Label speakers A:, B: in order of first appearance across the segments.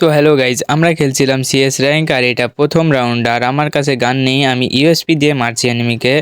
A: তো hello guys আমরা খেলছিলাম সিএস র্যাঙ্ক আর এটা প্রথম রাউন্ড আর আমার কাছে গান নেই, আমি ইউএসপি দিয়ে মারছি এনিমিকে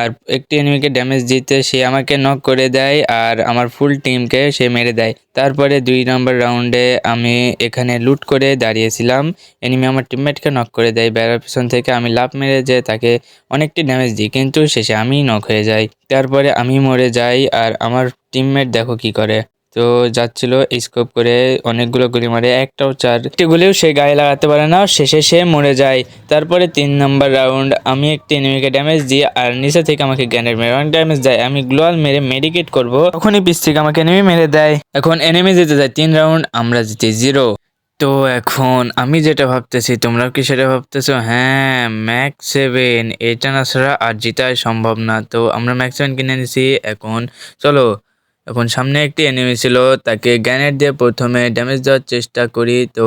A: আর একটি এনিমিকে ড্যামেজ দিতে সে আমাকে নক করে দেয় আর আমার ফুল টিমকে সে মেরে দেয়। তারপরে দুই নম্বর রাউন্ডে আমি এখানে লুট করে দাঁড়িয়েছিলাম এনিমি আমার টিমমেটকে নক করে দেয়। বেড়ার পিছন থেকে আমি লাভ মেরে যে তাকে অনেকটি ড্যামেজ দিই, কিন্তু শেষে আমি নক হয়ে যাই। তারপরে আমি মরে যাই আর আমার টিমমেট দেখো কি করে। তো যাচ্ছিল স্কোপ করে অনেকগুলো গুলি মারে, একটাও চার একটি গুলিও সে গায়ে লাগাতে পারে না, শেষে সে মরে যায়। তারপরে তিন নম্বর রাউন্ড আমি একটি এনিমিকে ড্যামেজ দিই আর নিচে থেকে আমাকে গ্যানের মেরে, অনেক ড্যামেজ দেয়। আমি গ্লোয়াল মেরে মেডিকেট করব, তখনই পিস থেকে আমাকে এনিমি মেরে দেয়। এখন এনিমি জিতে যায় তিন রাউন্ড আমরা জিতি জিরো তো এখন আমি যেটা ভাবতেছি, তোমরাও কি সেটা ভাবতেছো? হ্যাঁ ম্যাক্স সেভেন এটা না ছাড়া আর জিতাই সম্ভব না। তো আমরা ম্যাক্স সেভেন কিনে নিছি, এখন চলো এখন সামনে একটি এনিমি ছিল, তাকে গ্যানেট দিয়ে প্রথমে ড্যামেজ দেওয়ার চেষ্টা করি, তো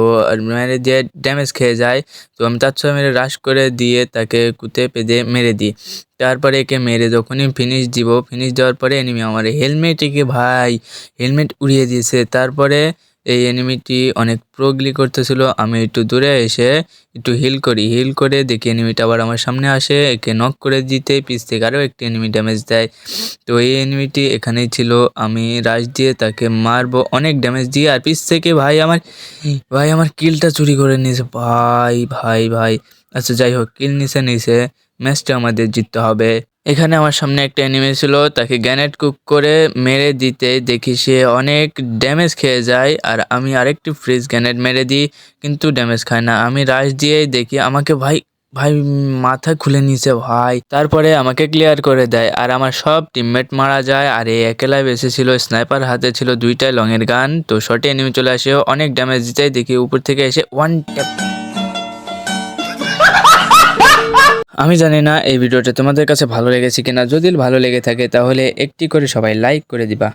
A: মেরে দিয়ে ড্যামেজ খেয়ে যায়। তো আমি তার সঙ্গে মেরে রাশ করে দিয়ে তাকে কুতে পেঁদে মেরে দিই। তারপরে একে মেরে যখনই ফিনিশ দিব ফিনিশ দেওয়ার পরে এনিমি আমার হেলমেট একে ভাই হেলমেট উড়িয়ে দিয়েছে। তারপরে এই এনিমিটি অনেক প্রোগলি করতেছিল। আমি একটু দূরে এসে একটু হিল করি। হিল করে দেখি এনিমিটা আবার আমার সামনে আসে। একে নক করে দিতে পিস থেকে আরও একটি এনিমি ড্যামেজ দেয়। তো এই এনিমিটি এখানেই ছিল। আমি রাশ দিয়ে তাকে মারবো। অনেক ড্যামেজ দিয়ে। আর পিস থেকে ভাই আমার ভাই আমার কিলটা চুরি করে নিয়েছে। ভাই ভাই ভাই। আচ্ছা যাই হোক কিল নিচে নিচে ম্যাচটা আমাদের জিততে হবে। এখানে আমার সামনে একটা এনিমি ছিল, তাকে গ্যানেট কুক করে মেরে দিতে দেখি সে অনেক ড্যামেজ খেয়ে যায় আর আমি আরেকটি ফ্রিজ গ্যানেট মেরে দিই, কিন্তু ড্যামেজ খায় না। আমি রাশ দিয়েই দেখি আমাকে ভাই ভাই মাথা খুলে নিছে ভাই। তারপরে আমাকে ক্লিয়ার করে দেয় আর আমার সব টিমমেট মারা যায় আর এই একেলাই বেঁচে ছিল স্নাইপার হাতে ছিল দুইটা লংয়ের গান তো শর্টে এনিমি চলে আসে, অনেক ড্যামেজ দিতে দেখি উপর থেকে এসে ওয়ান ট্যাপ আমি জানি না এই ভিডিওটা তোমাদের কাছে ভালো লেগেছে কিনা। যদি ভালো লেগে থাকে তাহলে একটি করে সবাই লাইক করে দিবা।